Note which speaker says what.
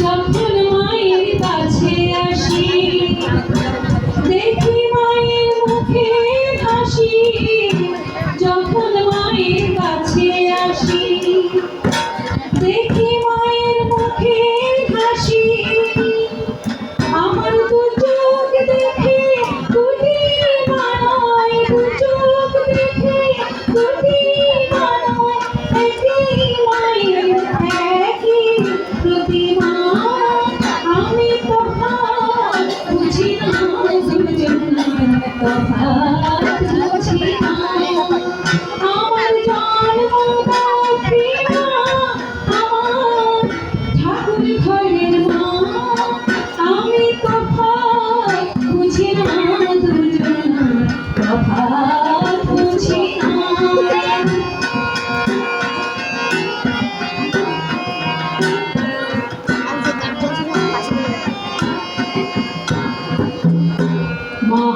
Speaker 1: যখন মায়ের কাছে আসি। দেখি কথা